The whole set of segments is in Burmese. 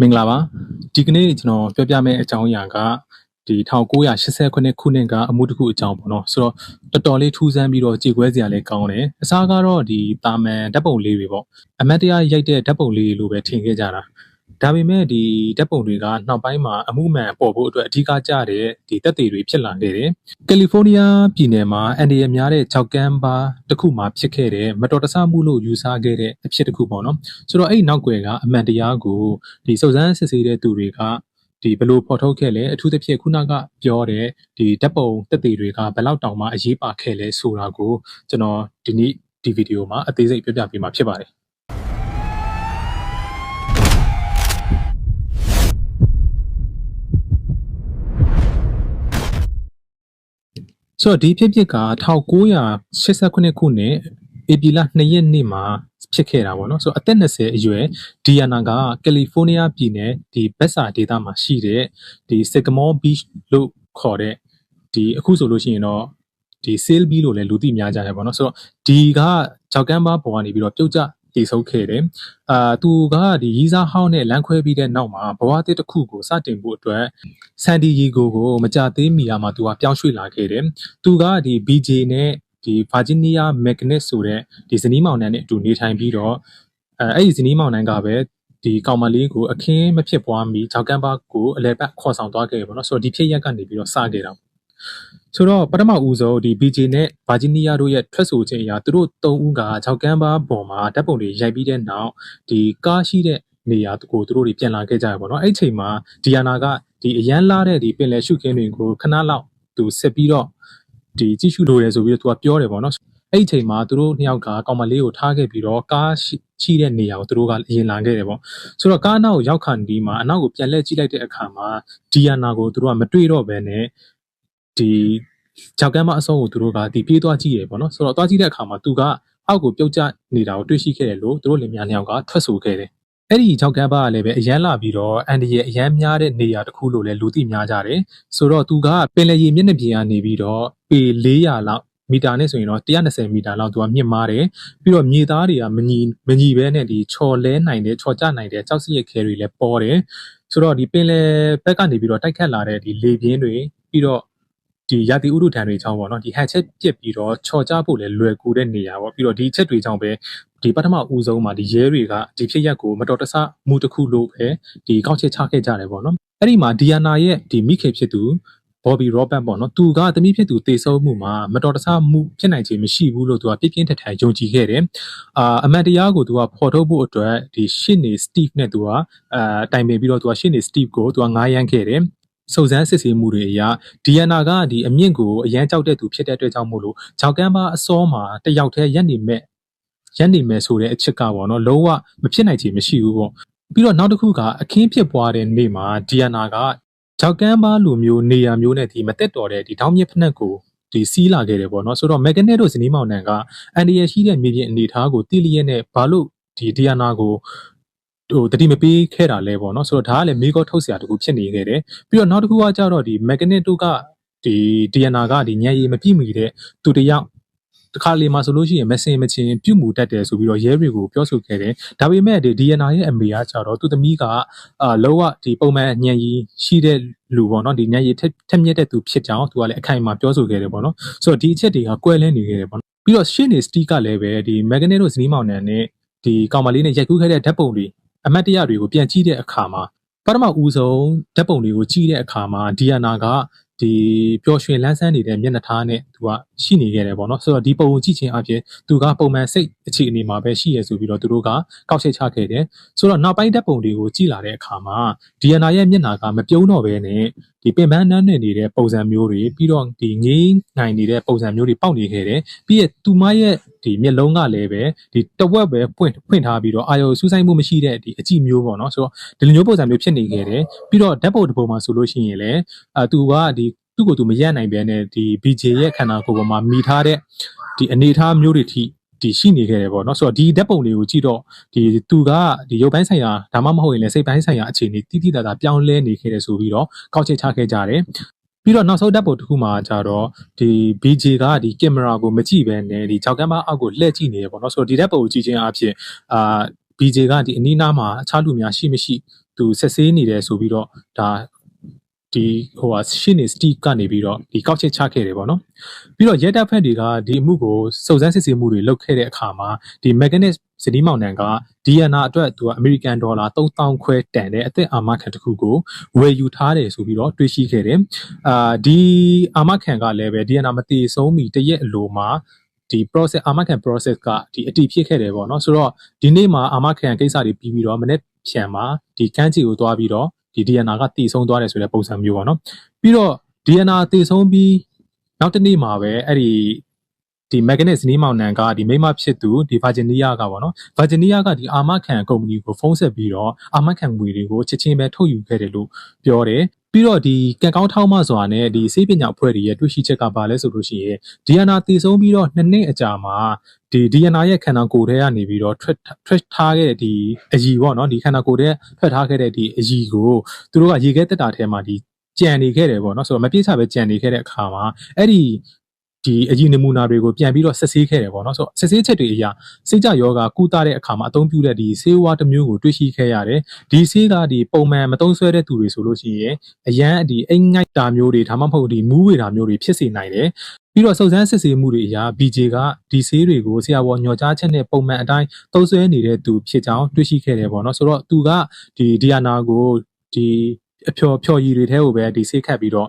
မင်္ဂလာပါဒီကနေ့ကျွန်တော်ပြောပြမယ့်အကြောင်းအရာကဒီ1989ခုနှစ်ကအမှုတစ်ခုအကြောင်းပေါ့နော်ဆိုတော့တော်တော်လေးထူးဆန်းပြီးတော့ကြေကွဲစရာလည်းကောင်းတယ်အစားကတော့ဒီတာမန်ဓာတ်ပုံလေးတွေပေါ့အမတ်တရားရိုက်တဲ့ဓာတ်ပုံလေးလိုပဲထင်ခဲ့ကြတာ ဒါပေမဲ့ဒီဓာတ်ပုံတွေကနောက်ပိုင်းမှာအမှုမှန်ပေါ်ဖို့အတွက်အဓိကကျတဲ့ဒီတက်သေးတွေဖြစ်လာခဲ့တယ်ကယ်လီဖိုးနီးယားပြည်နယ်မှာအန်ဒီရများတဲ့ကြောက်ကမ်းပါတစ်ခုမှာဖြစ်ခဲ့တဲ့မတော်တဆမှုလို့ယူဆခဲ့တဲ့အဖြစ်တစ်ခုပေါ့နော်ဆိုတော့အဲ့ဒီနောက်ွယ်ကအမှန်တရားကိုဒီစုံစမ်းစစ်ဆေးတဲ့သူတွေကဒီဘလို့ဖော်ထုတ်ခဲ့လဲအထူးသဖြင့်ခုနကပြောတဲ့ဒီဓာတ်ပုံတက်သေးတွေကဘယ်လောက်တောင်မှအရေးပါခဲ့လဲဆိုတာကိုကျွန်တော်ဒီနေ့ဒီဗီဒီယိုမှာအသေးစိတ်ပြပြပေးမှာဖြစ်ပါတယ် ဆိုတော့ဒီဖြစ်ဖြစ်က1989ခုနှစ်ဧပြီလ2ရက်နေ့မှာဖြစ်ခဲ့တာပေါ့နော်ဆိုတော့အသက်20အရွယ်ဒီယာနာကကယ်လီဖိုးနီးယားပြည်နယ်ဒီဘက်ဆာဒေသမှာရှိတဲ့ဒီစကမောဘီချ်လို့ခေါ်တဲ့ဒီအခုဆိုလို့ရှိရင်တော့ဒီ sale bee လို့လည်းလူသိများကြတယ်ပေါ့နော်ဆိုတော့ဒီကကြောက်ကမ်းပါပေါ်ကနေပြီးတော့ပြုတ်ကျ တည်ဆုပ်ခဲ့တယ်။အာသူကဒီရီးစားဟောင်းနဲ့လမ်းခွဲပြီးတဲ့နောက်မှာဘဝသစ်တစ်ခုကိုစတင်ဖို့အတွက်ဆန်ဒီရီဂိုကိုမကြသေးမီယာမှာသူကပြောင်းရွှေ့လာခဲ့တယ်။သူကဒီ BJ နဲ့ဒီ Virginia Magnet ဆိုတဲ့ဒီဇနီးမောင်နှံနဲ့အတူနေထိုင်ပြီးတော့အဲအဲ့ဒီဇနီးမောင်နှံကပဲဒီကောင်မလေးကိုအခင်းမဖြစ်ပွားမီဂျောက်ကမ်းပါကိုအလဲပတ်ခေါ်ဆောင်သွားခဲ့ပေါ့နော်ဆိုတော့ဒီဖြစ်ရက်ကနေပြီးတော့စခဲ့တာ ဆိုတော့ပထမဦးဆုံးဒီ BJ နဲ့ဗာဂျီးနီးယားတို့ရဲ့ထွက်ဆိုခြင်းအရာသူတို့၃ဦးကဂျောက်ကမ်းပါပေါ်မှာဓာတ်ပုံတွေရိုက်ပြီးတဲ့နောက်ဒီကားရှိတဲ့နေရာကိုသူတို့တွေပြန်လာခဲ့ကြရပေါ့နော်အဲ့ချိန်မှာဒီယာနာကဒီအရန်လာတဲ့ဒီပင်လယ်ရှုခင်းတွေကိုခဏလောက်သူဆက်ပြီးတော့ဒီကြည့်ရှုလိုတယ်ဆိုပြီးတော့သူကပြောတယ်ပေါ့နော်အဲ့ဒီချိန်မှာသူတို့နှစ်ယောက်ကကောင်မလေးကိုထားခဲ့ပြီးတော့ကားရှိတဲ့နေရာကိုသူတို့ကအရင်လာခဲ့တယ်ပေါ့ဆိုတော့ကားနောက်ကိုရောက်ခါဒီမှာအနောက်ကိုပြန်လှည့်ကြည့်လိုက်တဲ့အခါမှာဒီယာနာကိုသူတို့ကမတွေ့တော့ဘဲနဲ့ ဒီကြောက်ကမ်းမအစုံကိုသူတို့ကဒီပြေးသွားကြည့်ရပေါ့နော်ဆိုတော့သွားကြည့်တဲ့အခါမှာသူကအောက်ကိုပြုတ်ကျနေတာကိုတွေ့ရှိခဲ့တယ်လို့သူတို့လင်မယားနှစ်ယောက်ကထွက်ဆိုခဲ့တယ်အဲ့ဒီကြောက်ကမ်းပါကလည်းပဲအရန်လာပြီးတော့အန်ဒီရဲ့အရန်များတဲ့နေရာတစ်ခုလို့လည်းလူသိများကြတယ်ဆိုတော့သူကပင်လယ်ရေမျက်နှာပြင်ကနေပြီးတော့ပေ400လောက်မီတာနဲ့ဆိုရင်တော့120မီတာလောက်သူကမြင့်မားတယ်ပြီးတော့မြေသားတွေကမညီမညီဘဲနဲ့ဒီချော်လဲနိုင်တဲ့ချော်ကျနိုင်တဲ့ကြောက်စီရခဲတွေလည်းပေါ်တယ်ဆိုတော့ဒီပင်လယ်ဘက်ကနေပြီးတော့တိုက်ခတ်လာတဲ့ဒီလေပြင်းတွေပြီးတော့ ဒီရာသီဥတုထံတွေကြောင့်ပေါ့နော်ဒီဟန်ချက်ပြစ်ပြီးတော့ချော်ကြဖို့လည်းလွယ်ကူတဲ့နေရာပေါ့ပြီးတော့ဒီချက်တွေကြောင့်ပဲဒီပထမဦးဆုံးမှာဒီရဲတွေကဒီဖြစ်ရက်ကိုမတော်တဆမှုတစ်ခုလို့ပဲဒီကောက်ချက်ချခဲ့ကြတယ်ပေါ့နော်အဲ့ဒီမှာဒီယာနာရဲ့ဒီမိခင်ဖြစ်သူဘော်ဘီရောဘတ်ပေါ့နော်သူကတမိဖြစ်သူတေဆုံးမှုမှာမတော်တဆမှုဖြစ်နိုင်ခြင်းမရှိဘူးလို့သူကပြင်းပြင်းထန်ထန်ယုံကြည်ခဲ့တယ်အာအမှန်တရားကိုသူကဖော်ထုတ်ဖို့အတွက်ဒီရှစ်နေစတီဗ်နဲ့သူကအာတိုင်ပင်ပြီးတော့သူကရှစ်နေစတီဗ်ကိုသူကငားရမ်းခဲ့တယ် စုံစမ်းစစ်ဆေးမှုတွေအရဒီယနာကဒီအမြင့်ကိုအရန်ကြောက်တဲ့သူဖြစ်တဲ့အတွက်ကြောင့်မို့လို့ဂျောက်ကမ်းပါအစောမှာတယောက်တည်းရက်နေမဲ့ရက်နေမဲ့ဆိုတဲ့အချက်ကပေါ့နော်လုံးဝမဖြစ်နိုင်ချေမရှိဘူးပေါ့ပြီးတော့နောက်တစ်ခုကအခင်းဖြစ်ပွားတဲ့နေ့မှာဒီယနာကဂျောက်ကမ်းပါလိုမျိုးနေရာမျိုးနဲ့ဒီမတက်တော်တဲ့ဒီတောင်းမြစ်ဖက်နှက်ကိုဒီစီးလာခဲ့တယ်ပေါ့နော်ဆိုတော့မက်ဂနက်တို့ဇနီးမောင်နှံကအန်ဒီရရှိတဲ့မြေပြင်အနေအထားကိုတီလီရက်နဲ့ဘာလို့ဒီဒီယနာကို ဟိုတတိမပေးခဲ့တာလဲပေါ့နော်ဆိုတော့ဒါကလည်းမေကောထုတ်เสียတကူဖြစ်နေခဲ့တယ်ပြီးတော့နောက်တစ်ခုကကြတော့ဒီ magnet တို့ကဒီ DNA ကဒီညံရည်မပြည့်မီတဲ့သူတယောက်တခါလေမှာဆိုလို့ရှိရင်မစင်မချင်းပြုတ်မှုတတ်တယ်ဆိုပြီးတော့ရဲတွေကိုပြောဆိုခဲ့တယ်ဒါပေမဲ့ဒီ DNA ရဲ့အမေကကြတော့သူသမီးကအာလောကဒီပုံမှန်ညံရည်ရှိတဲ့လူပေါ့နော်ဒီညံရည်ထက်မြက်တဲ့သူဖြစ်ကြောင်းသူကလည်းအခိုင်အမာပြောဆိုခဲ့တယ်ပေါ့နော်ဆိုတော့ဒီအချက်တွေကကွဲလဲနေခဲ့တယ်ပေါ့နော်ပြီးတော့ရှင်းနေစတီကလည်းပဲဒီ magnet တို့ဇနီးမောင်နှံနဲ့ဒီကောင်မလေးနဲ့ရိုက်ကူးခဲ့တဲ့ဓာတ်ပုံတွေ အမတ်တရတွေကိုပြန်ကြည့်တဲ့အခါမှာပထမဦးဆုံးဓာတ်ပုံတွေကိုကြည့်တဲ့အခါမှာဒီယနာကဒီပျော်ရွှင်လန်းဆန်းနေတဲ့မျက်နှာထားနဲ့သူကရှိနေခဲ့တယ်ပေါ့နော်ဆိုတော့ဒီပုံကိုကြည့်ခြင်းအပြင်သူကပုံမှန်စိတ် အခြေအနေမှာပဲရှိရဆိုပြီးတော့သူတို့ကကောက်ချက်ချခဲ့တယ်ဆိုတော့နောက်ပိုင်းဓာတ်ပုံတွေကိုကြည့်လာတဲ့အခါမှာဒီယနာရဲ့မျက်နှာကမပြုံးတော့ဘဲနဲ့ဒီပင်ပန်းနှမ်းနေနေတဲ့ပုံစံမျိုးတွေပြီးတော့ဒီငေးနိုင်နေတဲ့ပုံစံမျိုးတွေပေါက်နေခဲ့တယ်ပြီးရသူမရဲ့ဒီမျက်လုံးကလည်းပဲဒီတဝက်ပဲဖွင့်ဖွင့်ထားပြီးတော့အာရုံစူးစိုက်မှုမရှိတဲ့ဒီအကြည့်မျိုးပေါ့နော်ဆိုတော့ဒီလိုမျိုးပုံစံမျိုးဖြစ်နေခဲ့တယ်ပြီးတော့ဓာတ်ပုံတစ်ပုံမှာဆိုလို့ရှိရင်လည်းအာသူကဒီသူ့ကိုသူမရက်နိုင်ပဲနဲ့ဒီ BJ ရဲ့ခန္ဓာကိုယ်ပေါ်မှာမိထားတဲ့ဒီအနေအထားမျိုးတွေထိ ဒီရှိနေခဲ့တယ်ပေါ့နော်ဆိုတော့ဒီဓာတ်ပုံတွေကိုကြည့်တော့ဒီသူကဒီရုပ်ပိုင်းဆိုင်ရာဒါမှမဟုတ်ရင်လည်းစိတ်ပိုင်းဆိုင်ရာအခြေအနေတိတိတသာပြောင်းလဲနေခဲ့တယ်ဆိုပြီးတော့ကောက်ချက်ချခဲ့ကြတယ်ပြီးတော့နောက်ဆုံးဓာတ်ပုံတစ်ခုမှာကြတော့ဒီ BJ ကဒီကင်မရာကိုမကြည့်ဘဲနဲ့ဒီကြောက်ကမ်းမအောက်ကိုလှည့်ကြည့်နေရပေါ့နော်ဆိုတော့ဒီဓာတ်ပုံကိုကြည့်ခြင်းအဖြစ်အာ BJ ကဒီအနီးနားမှာအခြားလူများရှိမရှိသူဆက်ဆေးနေတယ်ဆိုပြီးတော့ဒါ ဒီဟိုဟာရှင်းနေ Steve ကနေပြီးတော့ဒီကောက်ချက်ချခဲ့တယ်ပေါ့နော်ပြီးတော့ရဲတပ်ဖွဲ့တွေကဒီအမှုကိုစုံစမ်းစစ်ဆေးမှုတွေလုပ်ခဲ့တဲ့အခါမှာဒီ Mechanic စတီးမောင်နန်က DNA အတွက်သူကအမေရိကန်ဒေါ်လာ3000ခွဲတန်တဲ့အသက်အာမခံတစ်ခုကိုဝယ်ယူထားတယ်ဆိုပြီးတော့တွေးရှိခဲ့တယ်အာဒီအာမခံကလည်းပဲ DNA မတည်ဆုံးမီတရက်အလိုမှာဒီ process အာမခံ process ကဒီအတည်ဖြစ်ခဲ့တယ်ပေါ့နော်ဆိုတော့ဒီနေ့မှာအာမခံကိစ္စတွေပြီးပြီးတော့မနေ့ဖြန်မှာဒီကန်းချီကိုသွားပြီးတော့ ဒီ DNA ကတည်ဆုံးသွားတယ်ဆိုတဲ့ပုံစံမျိုးပေါ့နော်ပြီးတော့ DNA တည်ဆုံးပြီးနောက်တစ်နေ့မှာပဲအဲ့ဒီဒီ magnet ဇနီးမောင်နှံကဒီမိမဖြစ်သူဒီ Virginia ကပေါ့နော် Virginia ကဒီအာမခံကုမ္ပဏီကိုဖုန်းဆက်ပြီးတော့အာမခံငွေတွေကိုချက်ချင်းပဲထုတ်ယူခဲ့တယ်လို့ပြောတယ် ပြီးတော့ဒီကံကောင်းထောက်မစွာနဲ့ဒီစေပညာအဖွဲ့တွေရဲ့တွေ့ရှိချက်ကပါလဲဆိုလို့ရှိရင် DNA တည်ဆုံးပြီးတော့နှစ်နှစ်အကြာမှာဒီ DNA ရဲ့ခန္ဓာကိုယ်ထဲကနေပြီးတော့ track track ထားခဲ့တဲ့ဒီအရည်ပေါ့နော်ဒီခန္ဓာကိုယ်ထဲထွက်ထားခဲ့တဲ့ဒီအရည်ကိုသူတို့ကရေခဲတက်တာထဲမှာဒီကြံနေခဲ့တယ်ပေါ့နော်ဆိုတော့မပြည့်ချပဲကြံနေခဲ့တဲ့အခါမှာအဲ့ဒီ ဒီအကြီးနမူနာတွေကိုပြန်ပြီးတော့ဆက်ဆေးခဲ့တယ်ပေါ့နော်ဆိုတော့ဆက်ဆေးချက်တွေအရာစိတ်ကြယောဂကုသတဲ့အခါမှာအသုံးပြုတဲ့ဒီဆေးဝါးတစ်မျိုးကိုတွေ့ရှိခဲ့ရတယ်ဒီဆေးကဒီပုံမှန်မသုံးဆွဲတဲ့သူတွေဆိုလို့ရှိရင်အရန်ဒီအိမ်ငိုက်တာမျိုးတွေဒါမှမဟုတ်ဒီမူးဝေတာမျိုးတွေဖြစ်စေနိုင်တယ်ပြီးတော့စုံစမ်းစစ်ဆေးမှုတွေအရာ BJ ကဒီဆေးတွေကိုဆရာဝန်ညွှန်ကြားချက်နဲ့ပုံမှန်အတိုင်းသုံးစွဲနေတဲ့သူဖြစ်ကြောင်းတွေ့ရှိခဲ့တယ်ပေါ့နော်ဆိုတော့သူကဒီဒီယာနာကိုဒီအဖျော်ဖျော်ရည်တွေထဲကိုပဲဒီဆေးခတ်ပြီးတော့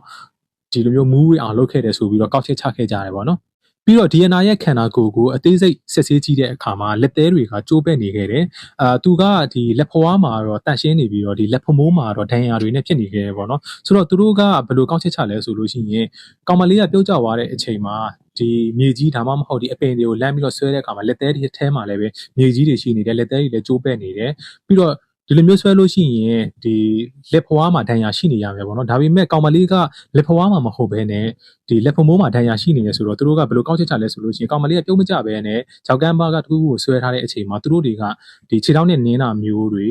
ဒီလိုမျိုးမူးဝေအောင်လုပ်ခဲ့တယ်ဆိုပြီးတော့ကောက်ချက်ချခဲ့ကြတယ်ပေါ့နော်ပြီးတော့ DNA ရဲ့ခန္ဓာကိုယ်ကိုအသေးစိတ်ဆက်ဆေးကြည့်တဲ့အခါမှာလက်သေးတွေကကျိုးပဲ့နေခဲ့တယ်။အာသူကဒီလက်ဖွားမှာတော့တန့်ရှင်းနေပြီးတော့ဒီလက်ဖမိုးမှာတော့ဒဏ်ရာတွေနဲ့ဖြစ်နေခဲ့တယ်ပေါ့နော်။ဆိုတော့သူတို့ကဘယ်လိုကောက်ချက်ချလဲဆိုလို့ရှိရင်ကောင်မလေးကပြုတ်ကျသွားတဲ့အချိန်မှာဒီမြေကြီးဒါမှမဟုတ်ဒီအပင်တွေကိုလမ်းပြီးတော့ဆွဲတဲ့အခါမှာလက်သေးတွေထဲမှာလည်းပဲမြေကြီးတွေရှိနေတယ်လက်သေးတွေလည်းကျိုးပဲ့နေတယ်။ပြီးတော့ ဒီလိုမျိုးဆွဲလို့ရှိရင်ဒီလက်ဖွားမှာဒဏ်ရာရှိနေရမယ်ပေါ့နော်ဒါပေမဲ့ကောင်မလေးကလက်ဖွားမှာမဟုတ်ဘဲနဲ့ဒီလက်ဖမိုးမှာဒဏ်ရာရှိနေတယ်ဆိုတော့သူတို့ကဘယ်လိုကောက်ချက်ချလဲဆိုလို့ရှိရင်ကောင်မလေးကပြုံးမကြဘဲနဲ့ဂျောက်ကမ်းဘာကတခုခုကိုဆွဲထားတဲ့အချိန်မှာသူတို့တွေကဒီခြေထောက်နဲ့နင်းတာမျိုးတွေ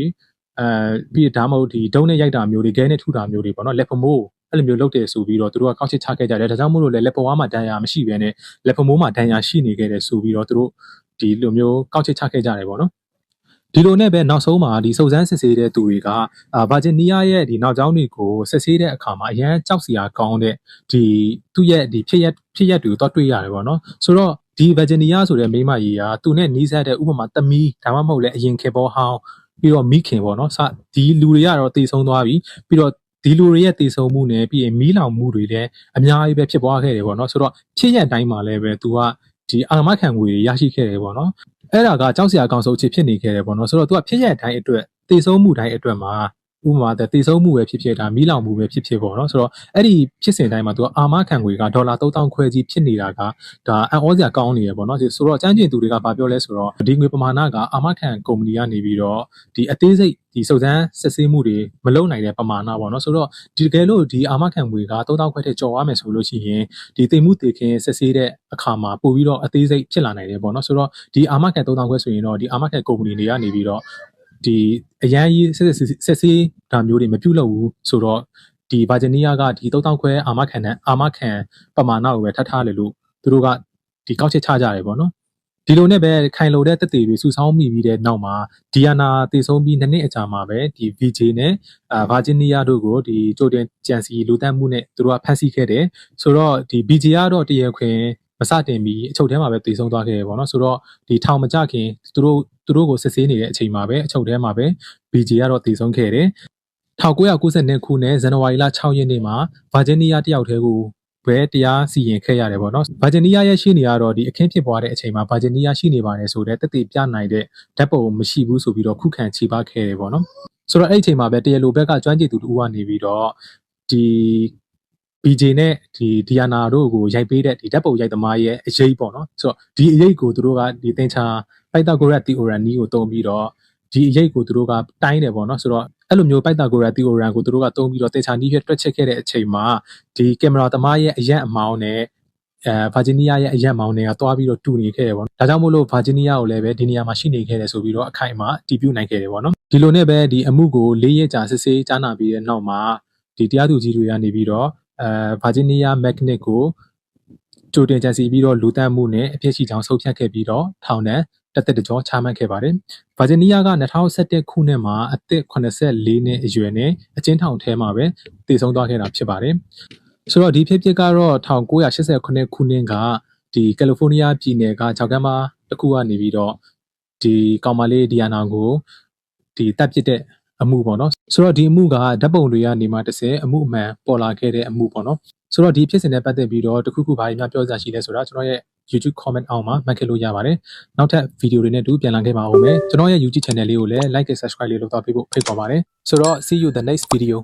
အဲပြီးဒါမှမဟုတ်ဒီဒုံးနဲ့ရိုက်တာမျိုးတွေဂဲနဲ့ထုတာမျိုးတွေပေါ့နော်လက်ဖမိုးအဲ့လိုမျိုးလုပ်တယ်ဆိုပြီးတော့သူတို့ကကောက်ချက်ချခဲ့ကြတယ်ဒါကြောင့်မို့လို့လည်းလက်ဖွားမှာဒဏ်ရာမရှိဘဲနဲ့လက်ဖမိုးမှာဒဏ်ရာရှိနေခဲ့တယ်ဆိုပြီးတော့သူတို့ဒီလိုမျိုးကောက်ချက်ချခဲ့ကြတယ်ပေါ့နော် ဒီလိုနဲ့ပဲနောက်ဆုံးမှာဒီစုံစမ်းစစ်ဆေးတဲ့သူတွေကအာဗာဂျီနီးယားရဲ့ဒီနောက်ကျောင်းတွေကိုစစ်ဆေးတဲ့အခါမှာအရန်ကြောက်စရာကောင်းတဲ့ဒီသူ့ရဲ့ဒီဖြစ်ရက်ဖြစ်ရက်တွေကိုတော့တွေ့ရတယ်ပေါ့နော်ဆိုတော့ဒီဗာဂျီနီးယားဆိုတဲ့မိန်းမကြီးကသူနဲ့နီးစပ်တဲ့ဥပမာသမီးဒါမှမဟုတ်လည်းအရင်ခေဘောဟောင်းပြီးတော့မိခင်ပေါ့နော်စဒီလူတွေကတော့တည်ဆုံးသွားပြီပြီးတော့ဒီလူတွေရဲ့တည်ဆုံမှုနဲ့ပြီးရင်မီးလောင်မှုတွေလည်းအများကြီးပဲဖြစ်ပွားခဲ့တယ်ပေါ့နော်ဆိုတော့ဖြစ်ရက်တိုင်းမှာလည်းပဲသူက ဒီအာမခံငွေရရှိခဲ့တယ်ပေါ့နော်အဲ့ဒါကကြောက်စရာအကောင်ဆုံးအခြေဖြစ်နေခဲ့တယ်ပေါ့နော်ဆိုတော့သူကဖြစ်ရတိုင်းအတွက်တည်ဆုံးမှုတိုင်းအတွက်မှာ ဥပမာတည်ဆုံးမှုပဲဖြစ်ဖြစ်ဒါမီးလောင်မှုပဲဖြစ်ဖြစ်ပေါ့နော်ဆိုတော့အဲ့ဒီဖြစ်စဉ်တိုင်းမှာသူကအာမခံငွေကဒေါ်လာ3000ခွဲကြီးဖြစ်နေတာကဒါအံ့ဩစရာကောင်းနေရပေါ့နော်ဆိုတော့ကျန်းကျင်သူတွေကဘာပြောလဲဆိုတော့ဒီငွေပမာဏကအာမခံကုမ္ပဏီကနေပြီးတော့ဒီအသေးစိတ်ဒီစုံစမ်းစစ်ဆေးမှုတွေမလုပ်နိုင်တဲ့ပမာဏပေါ့နော်ဆိုတော့ဒီတကယ်လို့ဒီအာမခံငွေက3000ခွဲထက်ကျော်ရမယ်ဆိုလို့ရှိရင်ဒီတိမ်မှုတေခင်စစ်ဆေးတဲ့အခါမှာပို့ပြီးတော့အသေးစိတ်ဖြစ်လာနိုင်တယ်ပေါ့နော်ဆိုတော့ဒီအာမခံ3000ခွဲဆိုရင်တော့ဒီအာမခံကုမ္ပဏီတွေကနေပြီးတော့ ဒီအရန်ကြီးဆက်ဆက်ဆေးဒါမျိုးတွေမပြုတ်လို့ဘူးဆိုတော့ဒီဗာဂျီနီးယားကဒီ3000ခွဲအာမခံတဲ့အာမခံပမာဏကိုပဲထပ်ထားလေလို့သူတို့ကဒီကောက်ချက်ချကြတယ်ပေါ့နော်ဒီလိုနဲ့ပဲခိုင်လိုတဲ့တက်တွေတွေစုဆောင်းမိပြီးတဲ့နောက်မှာဒီယာနာတည်ဆုံးပြီးနှစ်နှစ်အကြာမှာပဲဒီ VJ နဲ့အာဗာဂျီနီးယားတို့ကိုဒီကြိုတင်ကြံစီလူတန်းမှုနဲ့သူတို့ကဖမ်းဆီးခဲ့တယ်ဆိုတော့ဒီ VJ ကတော့တရခွင် မစတင်ပြီးအချုပ်ထဲမှာပဲတည်ဆုံးသွားခဲ့ရပေါ့နော်ဆိုတော့ဒီထောင်မကြခင်သူတို့သူတို့ကိုစစ်ဆေးနေတဲ့အချိန်မှာပဲအချုပ်ထဲမှာပဲ BJ ကတော့တည်ဆုံးခဲ့တယ်1992ခုနှစ်ဇန်နဝါရီလ6ရက်နေ့မှာဗာဂျီနီးယားတယောက်တည်းကိုပဲတရားစီရင်ခဲ့ရတယ်ပေါ့နော်ဗာဂျီနီးယားရဲ့ရှိနေရတော့ဒီအခင်းဖြစ်ပွားတဲ့အချိန်မှာဗာဂျီနီးယားရှိနေပါတယ်ဆိုတဲ့တက်တည်ပြနိုင်တဲ့ဓာတ်ပုံမရှိဘူးဆိုပြီးတော့ခုခံချေပခဲ့တယ်ပေါ့နော်ဆိုတော့အဲ့ဒီအချိန်မှာပဲတရားလိုဘက်ကကျွမ်းကျင်သူတူကနေပြီးတော့ဒီ BJ နဲ့ဒီဒီယာနာတို့ကိုရိုက်ပေးတဲ့ဒီဓာတ်ပုံရိုက်သမားရဲ့အရေးပေါ့နော်ဆိုတော့ဒီအရေးကိုသူတို့ကဒီသင်္ချာပိုက်တာဂိုရက်တီအိုရန်နီကိုတုံးပြီးတော့ဒီအရေးကိုသူတို့ကတိုင်းတယ်ပေါ့နော်ဆိုတော့အဲ့လိုမျိုးပိုက်တာဂိုရက်တီအိုရန်ကိုသူတို့ကတုံးပြီးတော့သင်္ချာနီးပြတွက်ချက်ခဲ့တဲ့အချိန်မှာဒီကင်မရာသမားရဲ့အရက်အမောင်းနဲ့အဲဗာဂျီနီးယားရဲ့အရက်မောင်းတွေကတွားပြီးတော့တူနေခဲ့တယ်ပေါ့နော်။ဒါကြောင့်မို့လို့ဗာဂျီနီးယားကိုလည်းပဲဒီနေရာမှာရှိနေခဲ့တယ်ဆိုပြီးတော့အခိုင်အမာတည်ပြုနိုင်ခဲ့တယ်ပေါ့နော်။ဒီလိုနဲ့ပဲဒီအမှုကို၄ရက်ကြာစစ်ဆေးကြားနာပြီးတဲ့နောက်မှာဒီတရားသူကြီးတွေကနေပြီးတော့ အဲဗာဂျီနီးယားမက်ဂနစ်ကိုကြိုတင်ကြံစီပြီးတော့လူတတ်မှုနဲ့အဖြစ်ရှိကြောင်းဆုံးဖြတ်ခဲ့ပြီးတော့ထောင်ဒဏ်တက်သက်တကြောချမှတ်ခဲ့ပါတယ်ဗာဂျီးနီးယားက2011ခုနှစ်မှာအသက်84နှစ်အရွယ်နဲ့အကျဉ်းထောင်ထဲမှာပဲတည်ဆုံသွားခဲ့တာဖြစ်ပါတယ်ဆိုတော့ဒီဖြစ်ဖြစ်ကတော့1989ခုနှစ်ကဒီကယ်လီဖိုးနီးယားပြည်နယ်ကဂျောက်ကမ်းမာတစ်ခုကနေပြီးတော့ဒီကောင်မလေးဒီယာနာကိုဒီတပ်ပစ်တဲ့အမှုပေါ့နော် ဆိုတော့ဒီအမှုကဓာတ်ပုံတွေကနေမှတစ်ဆင့်အမှုအမှန်ပေါ်လာခဲ့တဲ့အမှုပေါ့နော်ဆိုတော့ဒီဖြစ်စဉ်နဲ့ပတ်သက်ပြီးတော့တခုခုဘာတွေများပြောစရာရှိလဲဆိုတာကျွန်တော်ရဲ့ YouTube comment အောက်မှာမှတ်ခဲ့လို့ရပါတယ်နောက်ထပ်ဗီဒီယိုတွေနဲ့တူပြန်လာခဲ့ပါဦးမယ်ကျွန်တော်ရဲ့ YouTube channel လေးကိုလည်း like and subscribe လေးလုပ်တော့ပေးဖို့ဖိတ်ခေါ်ပါတယ်ဆိုတော့ see you the next video